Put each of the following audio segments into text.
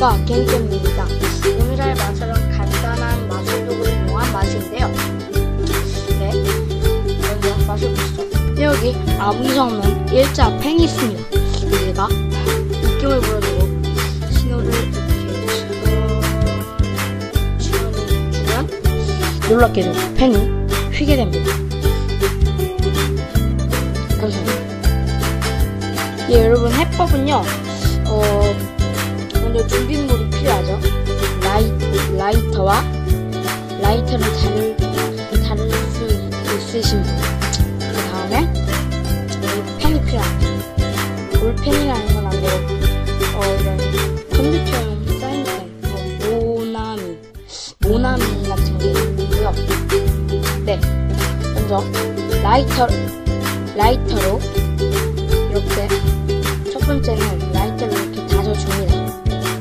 맛과 개인점입니다. 오늘의 맛은 간단한 마술도구를 이용한 맛인데요. 네, 먼저 맛을 보시죠. 여기 아무성은 일자 펜이 있습니다. 여기가 느낌을 보여주고 신호를 이렇게 주면 놀랍게도 펜이 휘게 됩니다. 감사합니다. 예, 여러분 해법은요. 어, 먼저 준비물이 필요하죠. 라이, 라이터와 라이터를 다룰, 다룰 수 있으신 분. 그 다음에 펜이 필요합니다. 볼펜이라는 건안 되고, 어, 이런 컴퓨터용 사인펜, 뭐, 모나미, 모나미 같은 게 있고요. 네. 먼저 라이터, 라이터로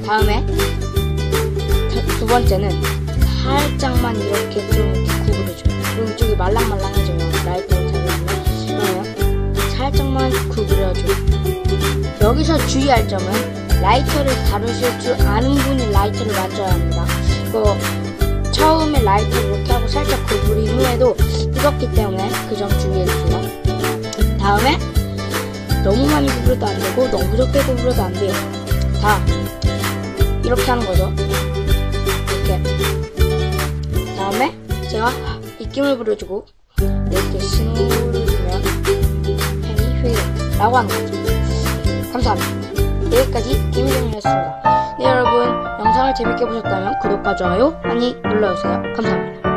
다음에 다- 두 번째는 살짝만 이렇게 좀 구부려줘요. 그럼 이쪽이 말랑말랑해져요. 라이터를 다져주면 그러면 살짝만 구부려줘요. 여기서 주의할 점은 라이터를 다루실 줄 아는 분이 라이터를 만져야 합니다. 이거 처음에 라이터를 이렇게 하고 살짝 구부린 후에도 뜨겁기 때문에 그 점 주의해주세요. 다음에 너무 많이 구부려도 안 되고 너무 적게 구부려도 안 돼요. 다 이렇게 하는 거죠. 이렇게. 다음에 제가 입김을 부려주고 이렇게 신호를 주면 펜이 휘라고 하는 거죠. 감사합니다. 여기까지 김희정이었습니다. 네 여러분 영상을 재밌게 보셨다면 구독과 좋아요 많이 눌러주세요. 감사합니다.